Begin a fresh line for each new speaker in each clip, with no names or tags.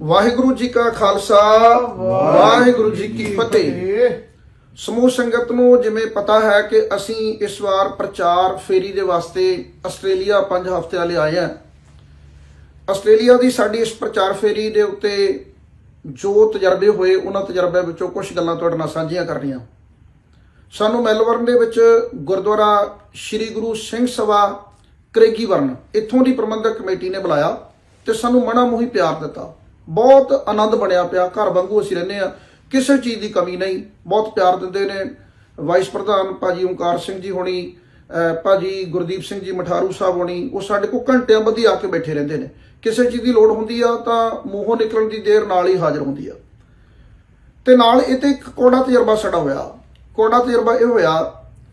ਵਾਹਿਗੁਰੂ ਜੀ ਕਾ ਖਾਲਸਾ, ਵਾਹਿਗੁਰੂ ਜੀ ਕੀ ਫਤਿਹ। ਸਮੂਹ ਸੰਗਤ ਨੂੰ ਜਿਵੇਂ ਪਤਾ ਹੈ ਕਿ ਅਸੀਂ ਇਸ ਵਾਰ ਪ੍ਰਚਾਰ ਫੇਰੀ ਦੇ ਵਾਸਤੇ ਆਸਟ੍ਰੇਲੀਆ 5 ਹਫ਼ਤਿਆਂ ਲਈ ਆਏ ਹਾਂ। ਆਸਟ੍ਰੇਲੀਆ ਦੀ ਸਾਡੀ ਇਸ ਪ੍ਰਚਾਰ ਫੇਰੀ ਦੇ ਉੱਤੇ ਜੋ ਤਜਰਬੇ ਹੋਏ, ਉਹਨਾਂ ਤਜਰਬਿਆਂ ਵਿੱਚੋਂ ਕੁਝ ਗੱਲਾਂ ਤੁਹਾਡੇ ਨਾਲ ਸਾਂਝੀਆਂ ਕਰਨੀਆਂ। ਸਾਨੂੰ ਮੈਲਬਰਨ ਦੇ ਵਿੱਚ ਗੁਰਦੁਆਰਾ ਸ੍ਰੀ ਗੁਰੂ ਸਿੰਘ ਸਭਾ ਕਰੇਗੀਵਰਨ, ਇੱਥੋਂ ਦੀ ਪ੍ਰਬੰਧਕ ਕਮੇਟੀ ਨੇ ਬੁਲਾਇਆ ਤੇ ਸਾਨੂੰ ਮਨਾ ਮੋਹੀ ਪਿਆਰ ਦਿੱਤਾ। ਬਹੁਤ ਆਨੰਦ ਬਣਿਆ ਪਿਆ, ਘਰ ਵਾਂਗੂ ਅਸੀਂ ਰਹਿੰਦੇ ਆ ਕਿਸੇ ਚੀਜ਼ ਦੀ ਕਮੀ ਨਹੀਂ, ਬਹੁਤ ਪਿਆਰ ਦਿੰਦੇ ਨੇ। ਵਾਈਸ ਪ੍ਰਧਾਨ ਭਾਜੀ ਓਮਕਾਰ ਸਿੰਘ ਜੀ ਹੋਣੀ, ਅਹ ਭਾਜੀ ਗੁਰਦੀਪ ਸਿੰਘ ਜੀ ਮਠਾਰੂ ਸਾਹਿਬ ਹੋਣੀ, ਉਹ ਸਾਡੇ ਕੋਲ ਘੰਟਿਆਂ ਬੱਧੀ ਆ ਕੇ ਬੈਠੇ ਰਹਿੰਦੇ ਨੇ। ਕਿਸੇ ਚੀਜ਼ ਦੀ ਲੋੜ ਹੁੰਦੀ ਆ ਤਾਂ ਮੂੰਹੋਂ ਨਿਕਲਣ ਦੀ ਦੇਰ ਨਾਲ ਹੀ ਹਾਜ਼ਰ ਹੁੰਦੀ ਆ। ਤੇ ਨਾਲ ਇਹ ਤੇ ਇੱਕ ਕੋੜਾ ਤਜਰਬਾ ਸਾਡਾ ਹੋਇਆ। ਕੋੜਾ ਤਜਰਬਾ ਇਹ ਹੋਇਆ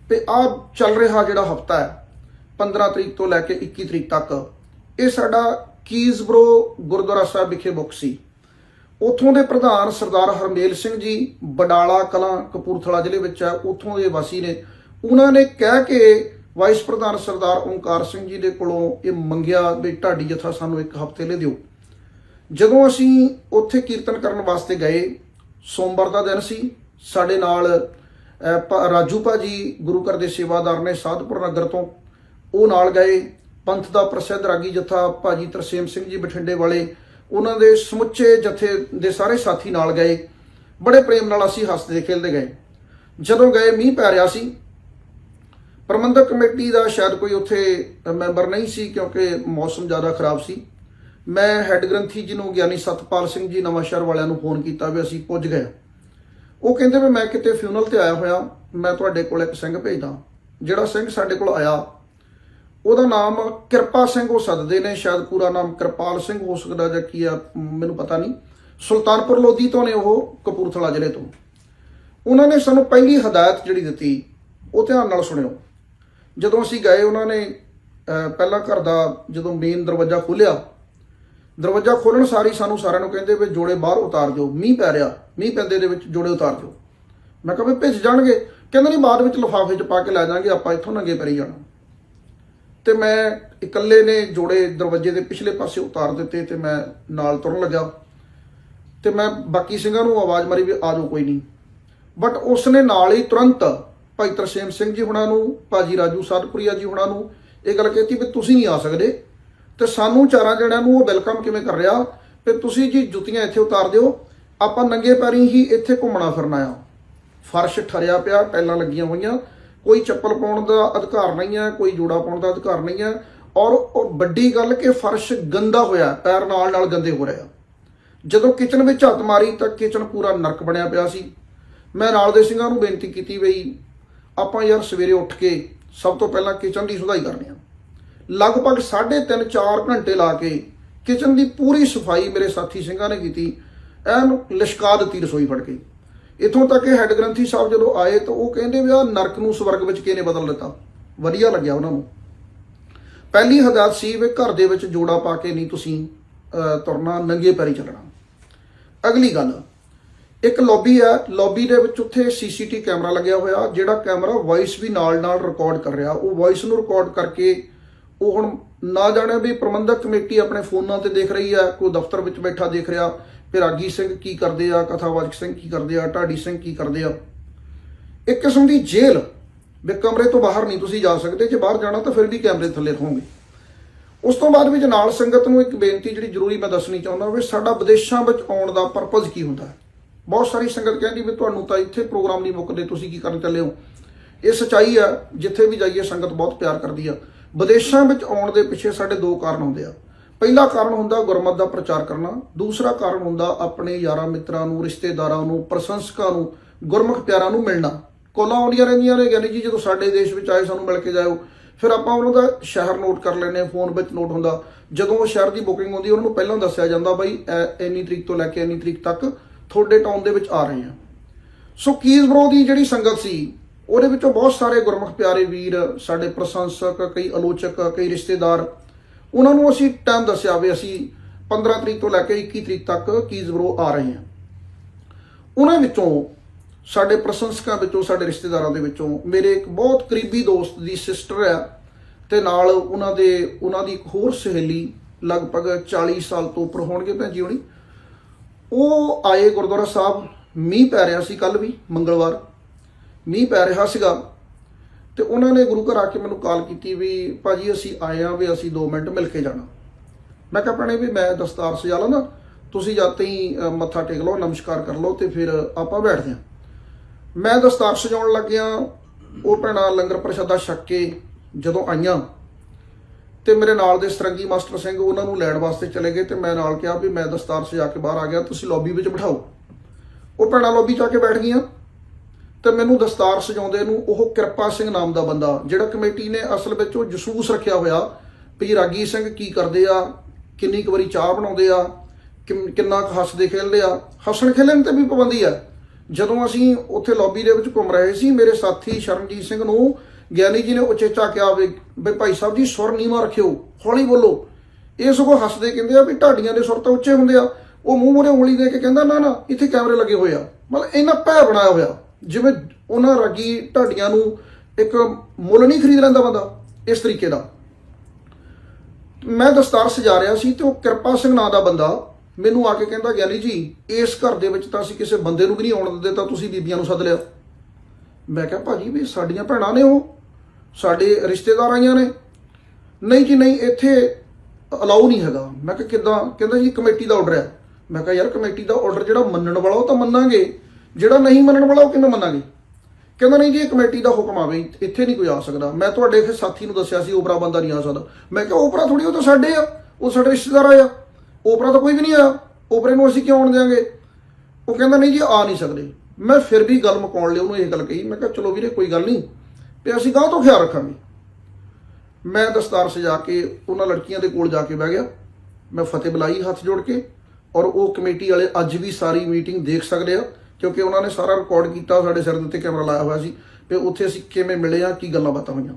ਕਿ ਆ ਚੱਲ ਰਿਹਾ ਜਿਹੜਾ ਹਫਤਾ ਹੈ 15 ਤਰੀਕ ਤੋਂ ਲੈ ਕੇ 21 ਤਰੀਕ ਤੱਕ, ਇਹ ਸਾਡਾ ਕੀਜ਼ਬਰੋ ਗੁਰਦੁਆਰਾ ਸਾਹਿਬ ਵਿਖੇ ਮੁੱਖ ਸੀ ਉਥੋਂ ਦੇ ਪ੍ਰਧਾਨ ਸਰਦਾਰ ਹਰਮੇਲ ਸਿੰਘ ਜੀ ਬਡਾਲਾ ਕਲਾਂ ਕਪੂਰਥਲਾ ਜ਼ਿਲ੍ਹੇ ਵਿੱਚ ਹੈ, ਉਥੋਂ ਦੇ ਵਾਸੀ ਨੇ। ਉਹਨਾਂ ਨੇ ਕਹਿ ਕੇ ਵਾਈਸ ਪ੍ਰਧਾਨ ਸਰਦਾਰ ਓਮਕਾਰ ਸਿੰਘ ਜੀ ਦੇ ਕੋਲੋਂ ਇਹ ਮੰਗਿਆ ਵੀ ਢਾਡੀ ਜਥਾ ਸਾਨੂੰ ਇੱਕ ਹਫ਼ਤੇ ਲਈ ਦਿਓ। ਜਦੋਂ ਅਸੀਂ ਉੱਥੇ ਕੀਰਤਨ ਕਰਨ ਵਾਸਤੇ ਗਏ, ਸੋਮਵਾਰ ਦਾ ਦਿਨ ਸੀ, ਸਾਡੇ ਨਾਲ ਭਾ- ਰਾਜੂ ਭਾਜੀ ਗੁਰੂ ਘਰ ਦੇ ਸੇਵਾਦਾਰ ਨੇ ਸਾਧਪੁਰ ਨਗਰ ਤੋਂ ਉਹ ਨਾਲ ਗਏ। ਪੰਥ ਦਾ ਪ੍ਰਸਿੱਧ ਰਾਗੀ ਜਥਾ ਭਾਜੀ ਤਰਸੇਮ ਸਿੰਘ ਜੀ ਬਠਿੰਡੇ ਵਾਲੇ, ਉਹਨਾਂ ਦੇ ਸਮੁੱਚੇ ਜਥੇ ਦੇ ਸਾਰੇ ਸਾਥੀ ਨਾਲ ਗਏ। ਬੜੇ ਪ੍ਰੇਮ ਨਾਲ ਅਸੀਂ ਹੱਸਦੇ ਖੇਲਦੇ ਗਏ। ਜਦੋਂ ਗਏ, ਮੀਂਹ ਪੈ ਰਿਹਾ ਸੀ। ਪ੍ਰਬੰਧਕ ਕਮੇਟੀ ਦਾ ਸ਼ਾਇਦ ਕੋਈ ਉੱਥੇ ਮੈਂਬਰ ਨਹੀਂ ਸੀ ਕਿਉਂਕਿ ਮੌਸਮ ਜ਼ਿਆਦਾ ਖਰਾਬ ਸੀ। ਮੈਂ ਹੈੱਡ ਗ੍ਰੰਥੀ ਜੀ ਨੂੰ, ਗਿਆਨੀ ਸਤਪਾਲ ਸਿੰਘ ਜੀ ਨਵਾਂਸ਼ਹਿਰ ਵਾਲਿਆਂ ਨੂੰ ਫੋਨ ਕੀਤਾ ਵੀ ਅਸੀਂ ਪੁੱਜ ਗਏ। ਉਹ ਕਹਿੰਦੇ ਵੀ ਮੈਂ ਕਿਤੇ ਫਿਊਨਲ ਤੇ ਆਇਆ ਹੋਇਆ। ਮੈਂ ਤੁਹਾਡੇ ਕੋਲ ਇੱਕ ਸਿੰਘ ਭੇਜਦਾ। ਜਿਹੜਾ ਸਿੰਘ ਸਾਡੇ ਕੋਲ ਆਇਆ ਉਹਦਾ ਨਾਮ ਕਿਰਪਾ ਸਿੰਘ ਉਹ ਸੱਦਦੇ ਨੇ ਸ਼ਾਇਦ ਪੂਰਾ ਨਾਮ ਕਿਰਪਾਲ ਸਿੰਘ ਹੋ ਸਕਦਾ ਜਾਂ ਕੀ ਆ ਮੈਨੂੰ ਪਤਾ ਨਹੀਂ। ਸੁਲਤਾਨਪੁਰ ਲੋਧੀ ਤੋਂ ਨੇ ਉਹ ਕਪੂਰਥਲਾ ਜ਼ਿਲ੍ਹੇ ਤੋਂ। ਉਹਨਾਂ ਨੇ ਸਾਨੂੰ ਪਹਿਲੀ ਹਦਾਇਤ ਜਿਹੜੀ ਦਿੱਤੀ ਉਹ ਧਿਆਨ ਨਾਲ ਸੁਣਿਓ। ਜਦੋਂ ਅਸੀਂ ਗਏ ਉਹਨਾਂ ਨੇ ਅਹ, ਪਹਿਲਾਂ ਘਰ ਦਾ ਜਦੋਂ ਮੇਨ ਦਰਵਾਜ਼ਾ ਖੋਲ੍ਹਿਆ ਦਰਵਾਜ਼ਾ ਖੋਲਣ ਸਾਰੀ ਸਾਨੂੰ ਸਾਰਿਆਂ ਨੂੰ ਕਹਿੰਦੇ ਵੀ ਜੋੜੇ ਬਾਹਰ ਉਤਾਰ ਦਿਓ ਮੀਂਹ ਪੈ ਰਿਹਾ ਮੀਂਹ ਪੈਂਦੇ ਦੇ ਵਿੱਚ ਜੋੜੇ ਉਤਾਰ ਦਿਓ। ਮੈਂ ਕਿਹਾ ਵੀ ਭਿੱਜ ਜਾਣਗੇ। ਕਹਿੰਦੇ ਨਹੀਂ ਬਾਅਦ ਵਿੱਚ ਲਿਫਾਫੇ 'ਚ ਪਾ ਕੇ ਲੈ ਜਾਾਂਗੇ ਆਪਾਂ ਇੱਥੋਂ ਨੰਗੇ ਪੈਰੀ ਜਾਣਾ। ਤੇ ਮੈਂ ਇਕੱਲੇ ਨੇ ਜੋੜੇ ਦਰਵਾਜ਼ੇ ਦੇ ਪਿਛਲੇ ਪਾਸੇ ਉਤਾਰ ਦਿੱਤੇ ਤੇ ਮੈਂ ਨਾਲ ਤੁਰਨ ਲੱਗਾ। ਤੇ ਮੈਂ ਬਾਕੀ ਸਿੰਘਾਂ ਨੂੰ ਆਵਾਜ਼ ਮਾਰੀ ਵੀ ਆ ਜਾਓ, ਕੋਈ ਨਹੀਂ। ਬਟ ਉਸ ਨੇ ਨਾਲ ਹੀ ਤੁਰੰਤ ਭਾਈ ਤਰਸੇਮ ਸਿੰਘ ਜੀ ਹੁਣਾਂ ਨੂੰ, ਭਾਜੀ ਰਾਜੂ ਸਾਧਪੁਰੀਆ ਜੀ ਹੁਣਾਂ ਨੂੰ ਇਹ ਗੱਲ ਕਹਿਤੀ ਵੀ ਤੁਸੀਂ ਨਹੀਂ ਆ ਸਕਦੇ। ਤੇ ਸਾਨੂੰ ਚਾਰਾਂ ਜਣਿਆਂ ਨੂੰ ਉਹ ਵੈਲਕਮ ਕਿਵੇਂ ਕਰ ਰਿਹਾ? ਵੀ ਤੁਸੀਂ ਜੀ ਜੁੱਤੀਆਂ ਇੱਥੇ ਉਤਾਰ ਦਿਓ, ਆਪਾਂ ਨੰਗੇ ਪੈਰੀ ਹੀ ਇੱਥੇ ਘੁੰਮਣਾ ਫਿਰਨਾ ਆ ਫਰਸ਼ ਠਰਿਆ ਪਿਆ ਟਾਈਲਾਂ ਲੱਗੀਆਂ ਹੋਈਆਂ। ਕੋਈ ਚੱਪਲ ਪਾਉਣ ਦਾ ਅਧਿਕਾਰ ਨਹੀਂ ਹੈ, ਕੋਈ ਜੋੜਾ ਪਾਉਣ ਦਾ ਅਧਿਕਾਰ ਨਹੀਂ ਹੈ। ਔਰ ਉਹ ਵੱਡੀ ਗੱਲ ਕਿ ਫਰਸ਼ ਗੰਦਾ ਹੋਇਆ, ਪੈਰ ਨਾਲ ਨਾਲ ਗੰਦੇ ਹੋ ਰਿਹਾ ਜਦੋਂ ਕਿਚਨ ਵਿੱਚ ਹੱਥ ਮਾਰੀ ਤਾਂ ਕਿਚਨ ਪੂਰਾ ਨਰਕ ਬਣਿਆ ਪਿਆ ਸੀ। ਮੈਂ ਨਾਲ ਦੇ ਸਿੰਘਾਂ ਨੂੰ ਬੇਨਤੀ ਕੀਤੀ ਬਈ, ਆਪਾਂ ਯਾਰ ਸਵੇਰੇ ਉੱਠ ਕੇ ਸਭ ਤੋਂ ਪਹਿਲਾਂ ਕਿਚਨ ਦੀ ਸੁਧਾਈ ਕਰਨੀ ਆ। ਲਗਭਗ 3.5 4 ਘੰਟੇ ਲਾ ਕੇ ਕਿਚਨ ਦੀ ਪੂਰੀ ਸਫ਼ਾਈ ਮੇਰੇ ਸਾਥੀ ਸਿੰਘਾਂ ਨੇ ਕੀਤੀ। ਐਨ ਲਿਸ਼ਕਾ ਦਿੱਤੀ ਰਸੋਈ ਫੜ ਕੇ। ਇਥੋਂ ਤੱਕ ਕਿ ਹੈੱਡ ਗ੍ਰੰਥੀ ਸਾਹਿਬ ਜਦੋਂ ਆਏ ਤਾਂ ਉਹ ਕਹਿੰਦੇ ਵੀ ਆ ਨਰਕ ਨੂੰ ਸਵਰਗ ਵਿੱਚ ਕਿਹਨੇ ਬਦਲ ਦਿੱਤਾ? ਵਧੀਆ ਲੱਗਿਆ ਉਹਨਾਂ ਨੂੰ। ਪਹਿਲੀ ਹਦਾਇਤ ਸੀ ਵੀ ਘਰ ਦੇ ਵਿੱਚ ਜੋੜਾ ਪਾ ਕੇ ਨਹੀਂ ਤੁਸੀਂ ਤੁਰਨਾ, ਨੰਗੇ ਪੈਰੀ ਚੱਲਣਾ। ਅਗਲੀ ਗੱਲ, ਇੱਕ ਲੌਬੀ ਹੈ ਲੌਬੀ ਦੇ ਵਿੱਚ ਉੱਥੇ ਸੀਸੀਟੀ ਕੈਮਰਾ ਲੱਗਿਆ ਹੋਇਆ, ਜਿਹੜਾ ਕੈਮਰਾ ਵੌਇਸ ਵੀ ਨਾਲ ਨਾਲ ਰਿਕਾਰਡ ਕਰ ਰਿਹਾ। ਉਹ ਵੌਇਸ ਨੂੰ ਰਿਕਾਰਡ ਕਰਕੇ ਉਹ ਹੁਣ ਨਾ ਜਾਣੇ ਵੀ ਪ੍ਰਬੰਧਕ ਕਮੇਟੀ ਆਪਣੇ ਫੋਨਾਂ ਤੇ ਦੇਖ ਰਹੀ ਹੈ, ਕੋਈ ਦਫ਼ਤਰ ਵਿੱਚ ਬੈਠਾ ਦੇਖ ਰਿਹਾ ਪਿਰਾਗੀ ਸਿੰਘ ਕੀ ਕਰਦੇ ਆ, ਕਥਾਵਾਚਕ ਸਿੰਘ ਕੀ ਕਰਦੇ ਆ, ਢਾਡੀ ਸਿੰਘ ਕੀ ਕਰਦੇ ਆ? ਇੱਕ ਕਿਸਮ ਦੀ ਜੇਲ੍ਹ ਵੀ ਕਮਰੇ ਤੋਂ ਬਾਹਰ ਨਹੀਂ ਤੁਸੀਂ ਜਾ ਸਕਦੇ, ਜੇ ਬਾਹਰ ਜਾਣਾ ਤਾਂ ਫਿਰ ਵੀ ਕੈਮਰੇ ਥੱਲੇ ਰਹੋਗੇ। ਉਸ ਤੋਂ ਬਾਅਦ ਵਿੱਚ ਨਾਲ ਸੰਗਤ ਨੂੰ ਇੱਕ ਬੇਨਤੀ ਜਿਹੜੀ ਜ਼ਰੂਰੀ ਮੈਂ ਦੱਸਣੀ ਚਾਹੁੰਦਾ ਵੀ ਸਾਡਾ ਵਿਦੇਸ਼ਾਂ ਵਿੱਚ ਆਉਣ ਦਾ ਪਰਪਸ ਕੀ ਹੁੰਦਾ ਹੈ? ਬਹੁਤ ਸਾਰੀ ਸੰਗਤ ਕਹਿੰਦੀ ਵੀ ਤੁਹਾਨੂੰ ਤਾਂ ਇੱਥੇ ਪ੍ਰੋਗਰਾਮ ਨਹੀਂ ਮੁੱਕਦੇ, ਤੁਸੀਂ ਕੀ ਕਰਨ ਚੱਲੇ ਹੋ? ਇਹ ਸਚਾਈ ਆ ਜਿੱਥੇ ਵੀ ਜਾਈਏ ਸੰਗਤ ਬਹੁਤ ਪਿਆਰ ਕਰਦੀ ਆ। ਵਿਦੇਸ਼ਾਂ ਵਿੱਚ ਆਉਣ ਦੇ ਪਿੱਛੇ ਸਾਡੇ ਦੋ ਕਾਰਨ ਹੁੰਦੇ ਆ। ਪਹਿਲਾ ਕਾਰਨ ਹੁੰਦਾ ਗੁਰਮਤ ਦਾ ਪ੍ਰਚਾਰ ਕਰਨਾ, ਦੂਸਰਾ ਕਾਰਨ ਹੁੰਦਾ ਆਪਣੇ ਯਾਰਾਂ ਮਿੱਤਰਾਂ ਨੂੰ, ਰਿਸ਼ਤੇਦਾਰਾਂ ਨੂੰ, ਪ੍ਰਸ਼ੰਸਕਾਂ ਨੂੰ, ਗੁਰਮੁਖ ਪਿਆਰਾਂ ਨੂੰ ਮਿਲਣਾ। ਕੋਲਾਂ ਆਉਂਦੀਆਂ ਰਹਿੰਦੀਆਂ ਨੇ, ਗਿਆਨੀ ਜੀ ਜਦੋਂ ਸਾਡੇ ਦੇਸ਼ ਵਿੱਚ ਆਏ ਸਾਨੂੰ ਮਿਲ ਕੇ ਜਾਇਓ, ਫਿਰ ਆਪਾਂ ਉਹਨਾਂ ਦਾ ਸ਼ਹਿਰ ਨੋਟ ਕਰ ਲੈਨੇ ਫੋਨ ਵਿੱਚ ਨੋਟ ਹੁੰਦਾ। ਜਦੋਂ ਉਹ ਸ਼ਹਿਰ ਦੀ ਬੁਕਿੰਗ ਹੁੰਦੀ, ਉਹਨਾਂ ਨੂੰ ਪਹਿਲਾਂ ਦੱਸਿਆ ਜਾਂਦਾ ਬਾਈ, ਐ- ਇੰਨੀ ਤਰੀਕ ਤੋਂ ਲੈ ਕੇ ਇੰਨੀ ਤਰੀਕ ਤੱਕ ਤੁਹਾਡੇ ਟਾਊਨ ਦੇ ਵਿੱਚ ਆ ਰਹੇ ਆ ਸੋ ਕੀਜ਼ਬਰੋ ਦੀ ਜਿਹੜੀ ਸੰਗਤ ਸੀ, ਉਹਦੇ ਵਿੱਚੋਂ ਬਹੁਤ ਸਾਰੇ ਗੁਰਮੁਖ ਪਿਆਰੇ ਵੀਰ, ਸਾਡੇ ਪ੍ਰਸ਼ੰਸਕ, ਕਈ ਆਲੋਚਕ, ਕਈ ਰਿਸ਼ਤੇਦਾਰ ਉਹਨਾਂ ਨੂੰ ਅਸੀਂ ਟਾਈਮ ਦੱਸਿਆ ਵੀ ਅਸੀਂ 15 ਤਰੀਕ ਤੋਂ ਲੈ ਕੇ 21 ਤਰੀਕ ਤੱਕ ਕੀਜ਼ਬਰੋ ਆ ਰਹੇ ਹਾਂ। ਉਹਨਾਂ ਵਿੱਚੋਂ ਸਾਡੇ ਪ੍ਰਸ਼ੰਸਕਾਂ ਵਿੱਚੋਂ, ਸਾਡੇ ਰਿਸ਼ਤੇਦਾਰਾਂ ਦੇ ਵਿੱਚੋਂ ਮੇਰੇ ਇੱਕ ਬਹੁਤ ਕਰੀਬੀ ਦੋਸਤ ਦੀ ਸਿਸਟਰ ਹੈ ਤੇ ਨਾਲ ਉਹਨਾਂ ਦੇ, ਉਹਨਾਂ ਦੀ ਇੱਕ ਹੋਰ ਸਹੇਲੀ ਲਗਭਗ 40 ਸਾਲ ਤੋਂ ਉੱਪਰ ਹੋਣਗੇ ਭੈਣ ਜੀ ਹੋਣੀ। ਉਹ ਆਏ ਗੁਰਦੁਆਰਾ ਸਾਹਿਬ, ਮੀਂਹ ਪੈ ਰਿਹਾ ਸੀ ਕੱਲ ਵੀ, ਮੰਗਲਵਾਰ। ਮੀਂਹ ਪੈ ਰਿਹਾ ਸੀਗਾ। ਤੇ ਉਹਨਾਂ ਨੇ ਗੁਰੂ ਘਰ ਆ ਕੇ ਮੈਨੂੰ ਕਾਲ ਕੀਤੀ ਵੀ ਭਾਜੀ ਅਸੀਂ ਆਏ ਆ ਵੀ ਅਸੀਂ 2 ਮਿੰਟ ਮਿਲ ਕੇ ਜਾਣਾ। ਮੈਂ ਕਿਹਾ ਭੈਣੇ ਵੀ ਮੈਂ ਦਸਤਾਰ ਸਜਾ ਲਾਂ ਨਾ, ਤੁਸੀਂ ਜਦ ਹੀ ਮੱਥਾ ਟੇਕ ਲਓ, ਨਮਸਕਾਰ ਕਰ ਲਓ ਤੇ ਫਿਰ ਆਪਾਂ ਬੈਠਦੇ ਹਾਂ। ਮੈਂ ਦਸਤਾਰ ਸਜਾਉਣ ਲੱਗਿਆ, ਉਹ ਭੈਣਾਂ ਲੰਗਰ ਪ੍ਰਸ਼ਾਦਾ ਛਕ ਕੇ ਜਦੋਂ ਆਈਆਂ ਤੇ ਮੇਰੇ ਨਾਲ ਦੇ ਸਰੰਗੀ ਮਾਸਟਰ ਸਿੰਘ ਉਹਨਾਂ ਨੂੰ ਲੈਣ ਵਾਸਤੇ ਚਲੇ ਗਏ ਤੇ ਮੈਂ ਨਾਲ ਕਿਹਾ ਵੀ ਮੈਂ ਦਸਤਾਰ ਸਜਾ ਕੇ ਬਾਹਰ ਆ ਗਿਆ, ਤੁਸੀਂ ਲੌਬੀ ਵਿੱਚ ਬਿਠਾਓ। ਉਹ ਭੈਣਾਂ ਲੌਬੀ 'ਚ ਆ ਕੇ ਬੈਠ ਗਈਆਂ। ਤੇ ਮੈਨੂੰ ਦਸਤਾਰ ਸਜਾਉਂਦੇ ਨੂੰ ਉਹ ਕਿਰਪਾ ਸਿੰਘ ਨਾਮ ਦਾ ਬੰਦਾ, ਜਿਹੜਾ ਕਮੇਟੀ ਨੇ ਅਸਲ ਵਿੱਚ ਉਹ ਜਸੂਸ ਰੱਖਿਆ ਹੋਇਆ ਵੀ ਰਾਗੀ ਸਿੰਘ ਕੀ ਕਰਦੇ ਆ, ਕਿੰਨੀ ਕੁ ਵਾਰੀ ਚਾਹ ਬਣਾਉਂਦੇ ਆ, ਕਿੰਨ- ਕਿੰਨਾ ਕੁ ਹੱਸਦੇ ਖੇਲਦੇ ਆ। ਹੱਸਣ ਖੇਲਣ ਤੇ ਵੀ ਪਾਬੰਦੀ ਆ। ਜਦੋਂ ਅਸੀਂ ਉੱਥੇ ਲੌਬੀ ਦੇ ਵਿੱਚ ਘੁੰਮ ਰਹੇ ਸੀ, ਮੇਰੇ ਸਾਥੀ ਸ਼ਰਨਜੀਤ ਸਿੰਘ ਨੂੰ ਗਿਆਨੀ ਜੀ ਨੇ ਉਚੇਚਾ ਕਿਹਾ ਵੀ ਭਾਈ ਸਾਹਿਬ ਜੀ, ਸੁਰ ਨੀਵਾਂ ਰੱਖਿਓ, ਹੌਲੀ ਬੋਲੋ। ਇਹ ਸਗੋਂ ਹੱਸਦੇ ਕਹਿੰਦੇ ਆ ਵੀ ਢਾਡੀਆਂ ਦੇ ਸੁਰ ਤਾਂ ਉੱਚੇ ਹੁੰਦੇ ਆ। ਉਹ ਮੂੰਹ ਮੂਰੇ ਉਂਗਲੀ ਦੇ ਕੇ ਕਹਿੰਦਾ, ਨਾ ਨਾ, ਇੱਥੇ ਕੈਮਰੇ ਲੱਗੇ ਹੋਏ ਆ। ਮਤਲਬ ਇਹਨਾਂ ਭੈ ਬਣਾਇਆ ਹੋਇਆ। ਜਿਵੇਂ ਉਹਨਾਂ ਰਾਗੀ ਢਾਡੀਆਂ ਨੂੰ ਇੱਕ ਮੁੱਲ ਨਹੀਂ ਖਰੀਦ ਲੈਂਦਾ ਬੰਦਾ ਇਸ ਤਰੀਕੇ ਦਾ। ਮੈਂ ਦਸਤਾਰ ਸਜਾ ਰਿਹਾ ਸੀ ਤੇ ਉਹ ਕਿਰਪਾ ਸਿੰਘ ਨਾਂ ਦਾ ਬੰਦਾ ਮੈਨੂੰ ਆ ਕੇ ਕਹਿੰਦਾ, ਗਿਆਨੀ ਜੀ, ਇਸ ਘਰ ਦੇ ਵਿੱਚ ਤਾਂ ਅਸੀਂ ਕਿਸੇ ਬੰਦੇ ਨੂੰ ਵੀ ਨਹੀਂ ਆਉਣ ਦਿੰਦੇ, ਤਾਂ ਤੁਸੀਂ ਬੀਬੀਆਂ ਨੂੰ ਸੱਦ ਲਿਆ। ਮੈਂ ਕਿਹਾ, ਭਾਜੀ, ਵੀ ਸਾਡੀਆਂ ਭੈਣਾਂ ਨੇ ਉਹ, ਸਾਡੇ ਰਿਸ਼ਤੇਦਾਰ ਆਈਆਂ ਨੇ। ਨਹੀਂ ਜੀ, ਨਹੀਂ, ਇੱਥੇ ਅਲਾਉ ਨਹੀਂ ਹੈਗਾ। ਮੈਂ ਕਿਹਾ, ਕਿੱਦਾਂ? ਕਹਿੰਦਾ ਜੀ, ਕਮੇਟੀ ਦਾ ਆਰਡਰ ਹੈ। ਮੈਂ ਕਿਹਾ, ਯਾਰ, ਕਮੇਟੀ ਦਾ ਆਰਡਰ ਜਿਹੜਾ ਮੰਨਣ ਵਾਲਾ ਉਹ ਤਾਂ ਮੰਨਾਂਗੇ। ਜਿਹੜਾ ਨਹੀਂ ਮੰਨਣ ਵਾਲਾ ਉਹ ਕਿਵੇਂ ਮੰਨਾਂਗੇ? ਕਹਿੰਦਾ ਨਹੀਂ ਜੀ, ਇਹ ਕਮੇਟੀ ਦਾ ਹੁਕਮ ਆਵੇ ਇੱਥੇ ਨਹੀਂ ਕੋਈ ਆ ਸਕਦਾ। ਮੈਂ ਤੁਹਾਡੇ ਇੱਕ ਸਾਥੀ ਨੂੰ ਦੱਸਿਆ ਸੀ, ਓਪਰਾ ਬੰਦਾ ਨਹੀਂ ਆ ਸਕਦਾ। ਮੈਂ ਕਿਹਾ, ਓਪਰਾ ਥੋੜੀ ਉਹ ਤਾਂ ਸਾਡੇ ਆ। ਉਹ ਸਾਡੇ ਰਿਸ਼ਤੇਦਾਰ ਆ। ਓਪਰਾ ਤਾਂ ਕੋਈ ਵੀ ਨਹੀਂ ਆਇਆ। ਓਪਰੇ ਨੂੰ ਅਸੀਂ ਕਿਉਂ ਆਉਣ ਦਿਆਂਗੇ? ਉਹ ਕਹਿੰਦਾ ਨਹੀਂ ਜੀ, ਆ ਨਹੀਂ ਸਕਦੇ। ਮੈਂ ਫਿਰ ਵੀ ਗੱਲ ਮੁਕਾਉਣ ਲਈ ਉਹਨੂੰ ਇਹ ਗੱਲ ਕਹੀ। ਮੈਂ ਕਿਹਾ, ਚਲੋ ਵੀਰੇ, ਕੋਈ ਗੱਲ ਨਹੀਂ। ਤੇ ਅਸੀਂ ਗਾਂ ਤੋਂ ਖਿਆਲ ਰੱਖਾਂਗੇ। ਮੈਂ ਦਸਤਾਰ ਸਜਾ ਕੇ ਉਹਨਾਂ ਲੜਕੀਆਂ ਦੇ ਕੋਲ ਜਾ ਕੇ ਬਹਿ ਗਿਆ। ਮੈਂ ਫਤਿਹ ਬੁਲਾਈ ਹੱਥ ਜੋੜ ਕੇ। ਔਰ ਉਹ ਕਮੇਟੀ ਵਾਲੇ ਅੱਜ ਵੀ ਸਾਰੀ ਮੀਟਿੰਗ ਦੇਖ ਸਕਦੇ ਆ। ਕਿਉਂਕਿ ਉਹਨਾਂ ਨੇ ਸਾਰਾ ਰਿਕਾਰਡ ਕੀਤਾ, ਸਾਡੇ ਸਿਰ ਦੇ ਉੱਤੇ ਕੈਮਰਾ ਲਾਇਆ ਹੋਇਆ ਸੀ ਤੇ ਉੱਥੇ ਅਸੀਂ ਕਿਵੇਂ ਮਿਲੇ ਆ, ਕੀ ਗੱਲਾਂ ਬਾਤਾਂ ਹੋਈਆਂ।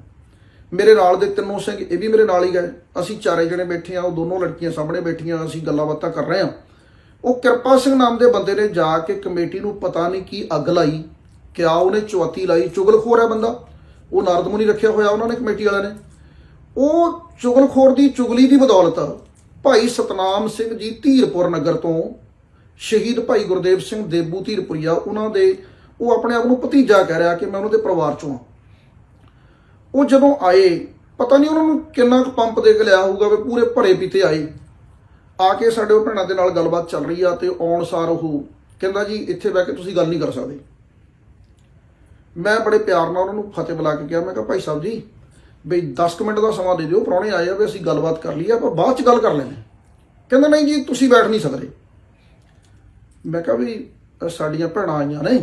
ਮੇਰੇ ਨਾਲ ਦੇ ਤਿੰਨੋਂ ਸਿੰਘ, ਇਹ ਵੀ ਮੇਰੇ ਨਾਲ ਹੀ ਗਏ। ਅਸੀਂ ਚਾਰੇ ਜਣੇ ਬੈਠੇ ਆ, ਉਹ ਦੋਨੋਂ ਲੜਕੀਆਂ ਸਾਹਮਣੇ ਬੈਠੀਆਂ, ਅਸੀਂ ਗੱਲਾਂ ਬਾਤਾਂ ਕਰ ਰਹੇ ਆ। ਉਹ ਕਿਰਪਾ ਸਿੰਘ ਨਾਮ ਦੇ ਬੰਦੇ ਨੇ ਜਾ ਕੇ ਕਮੇਟੀ ਨੂੰ ਪਤਾ ਨਹੀਂ ਕੀ ਅੱਗ ਲਾਈ, ਕਿਆ ਉਹਨੇ ਚੁਆਤੀ ਲਾਈ, ਚੁਗਲਖੋਰ ਹੈ ਬੰਦਾ। ਉਹ ਨਾਰਦਮੁਨੀ ਰੱਖਿਆ ਹੋਇਆ ਉਹਨਾਂ ਨੇ ਕਮੇਟੀ ਵਾਲਿਆਂ ਨੇ। ਉਹ ਚੁਗਲਖੋਰ ਦੀ ਚੁਗਲੀ ਦੀ ਬਦੌਲਤ ਭਾਈ ਸਤਨਾਮ ਸਿੰਘ ਜੀ ਧੀਰਪੁਰ ਨਗਰ ਤੋਂ ਸ਼ਹੀਦ ਭਾਈ ਗੁਰਦੇਵ ਸਿੰਘ ਦੇਬੂ ਧੀਰਪੁਰੀਆ, ਉਹਨਾਂ ਦੇ ਉਹ ਆਪਣੇ ਆਪ ਨੂੰ ਭਤੀਜਾ ਕਹਿ ਰਿਹਾ ਕਿ ਮੈਂ ਉਹਨਾਂ ਦੇ ਪਰਿਵਾਰ ਚੋਂ ਹਾਂ। ਉਹ ਜਦੋਂ ਆਏ, ਪਤਾ ਨਹੀਂ ਉਹਨਾਂ ਨੂੰ ਕਿੰਨਾ ਕੁ ਪੰਪ ਦੇ ਕੇ ਲਿਆ ਹੋਊਗਾ ਵੀ ਪੂਰੇ ਭਰੇ ਪੀਤੇ ਆਏ। ਆ ਕੇ ਸਾਡੇ ਉਹ ਭੈਣਾਂ ਦੇ ਨਾਲ ਗੱਲਬਾਤ ਚੱਲ ਰਹੀ ਆ ਤੇ ਆਉਣ ਸਾਰ ਉਹ ਕਹਿੰਦਾ ਜੀ, ਇੱਥੇ ਬਹਿ ਕੇ ਤੁਸੀਂ ਗੱਲ ਨਹੀਂ ਕਰ ਸਕਦੇ। ਮੈਂ ਬੜੇ ਪਿਆਰ ਨਾਲ ਉਹਨਾਂ ਨੂੰ ਫਤਿਹ ਬੁਲਾ ਕੇ ਕਿਹਾ, ਮੈਂ ਕਿਹਾ ਭਾਈ ਸਾਹਿਬ ਜੀ, ਬਈ 10 ਕੁ ਮਿੰਟ ਦਾ ਸਮਾਂ ਦੇ ਦਿਓ, ਪ੍ਰਾਹੁਣੇ ਆਏ ਆ, ਵੀ ਅਸੀਂ ਗੱਲਬਾਤ ਕਰ ਲਈ ਆਪਾਂ ਬਾਅਦ ਚ ਗੱਲ ਕਰ ਲੈਂਦੇ। ਹਾਂ। ਕਹਿੰਦਾ, ਨਹੀਂ ਜੀ, ਤੁਸੀਂ ਬੈਠ ਨਹੀਂ ਸਕਦੇ। ਮੈਂ ਕਿਹਾ ਵੀ ਸਾਡੀਆਂ ਭੈਣਾਂ ਆਈਆਂ ਨੇ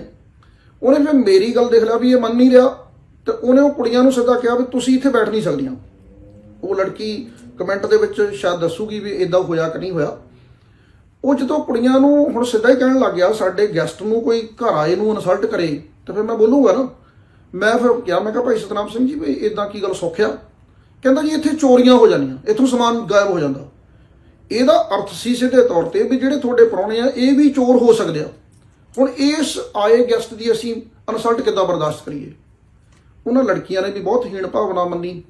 ਉਹਨੇ ਫਿਰ ਮੇਰੀ ਗੱਲ ਦੇਖ ਲਿਆ ਵੀ ਇਹ ਮੰਨ ਨਹੀਂ ਰਿਹਾ ਤੇ ਉਹਨੇ ਉਹ ਕੁੜੀਆਂ ਨੂੰ ਸਿੱਧਾ ਕਿਹਾ ਵੀ ਤੁਸੀਂ ਇੱਥੇ ਬੈਠ ਨਹੀਂ ਸਕਦੀਆਂ। ਉਹ ਲੜਕੀ ਕਮੈਂਟ ਦੇ ਵਿੱਚ ਸ਼ਾਇਦ ਦੱਸੂਗੀ ਵੀ ਇਦਾਂ ਹੋਇਆ ਕਿ ਨਹੀਂ ਹੋਇਆ। ਉਹ ਜਦੋਂ ਕੁੜੀਆਂ ਨੂੰ ਹੁਣ ਸਿੱਧਾ ਹੀ ਕਹਿਣ ਲੱਗ ਗਿਆ, ਸਾਡੇ ਗੈਸਟ ਨੂੰ ਕੋਈ ਘਰ ਆਏ ਨੂੰ ਇਨਸਲਟ ਕਰੇ, ਤਾਂ ਫਿਰ ਮੈਂ ਬੋਲੂੰਗਾ ਨਾ। ਮੈਂ ਫਿਰ ਕਿਹਾ, ਮੈਂ ਕਿਹਾ ਭਾਈ ਸਤਨਾਮ ਸਿੰਘ ਜੀ, ਵੀ ਇਦਾਂ ਕੀ ਗੱਲ ਸੌਖਿਆ? ਕਹਿੰਦਾ ਜੀ ਇੱਥੇ ਚੋਰੀਆਂ ਹੋ ਜਾਂਦੀਆਂ, ਇੱਥੋਂ ਸਮਾਨ ਗਾਇਬ ਹੋ ਜਾਂਦਾ। ਇਹਦਾ ਅਰਥ ਸੀ ਸਿੱਧੇ ਤੌਰ ਤੇ ਵੀ ਜਿਹੜੇ ਤੁਹਾਡੇ ਪ੍ਰਾਹੁਣੇ ਆ, ਇਹ ਵੀ ਚੋਰ ਹੋ ਸਕਦੇ ਆ। ਹੁਣ ਇਸ ਆਏ ਗੈਸਟ ਦੀ ਅਸੀਂ ਇਨਸਲਟ ਕਿੱਦਾਂ ਬਰਦਾਸ਼ਤ ਕਰੀਏ? ਉਹਨਾਂ ਲੜਕੀਆਂ ਨੇ ਵੀ ਬਹੁਤ ਹੀਣ ਭਾਵਨਾ ਮੰਨੀ